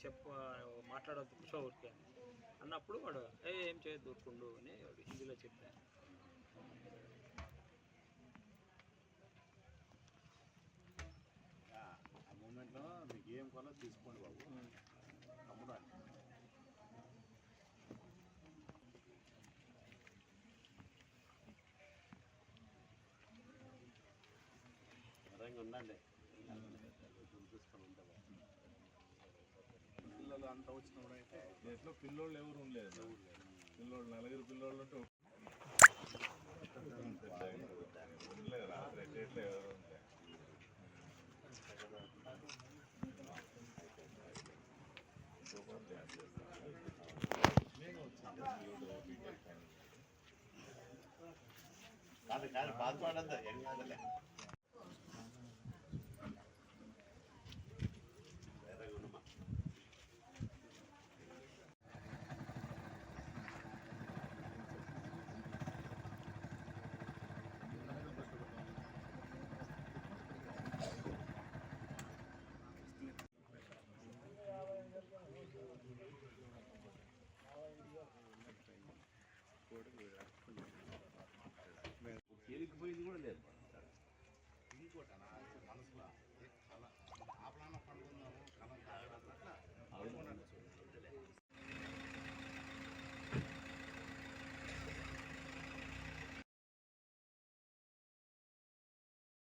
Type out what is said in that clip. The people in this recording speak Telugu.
చెప్ప మాట్లాడవద్దు కూర్చో ఊరికే. అన్నప్పుడు వాడు ఏ ఏం చేయొద్దు ఊరుకుండు అని వాడు హిందీలో చెప్పాను ఆ మూమెంట్లో మీకు ఏం కొనో తీసుకోండి బాబు. విధంగా ఉండండి. పిల్లలు అంతా వచ్చినప్పుడు అయితే దీంట్లో పిల్లోళ్ళు ఎవరు ఉండలేదు పిల్లోళ్ళు నలుగురు పిల్లోళ్ళు ఉంటే ఉండలేదు ఎట్లా ఎవరు ఉండలేదు కాదు కాదు బాధపడద్దు ఏం కాదులే ఎరిగిపోయింది కూడా లేదు. ఇంకోటి మనసులో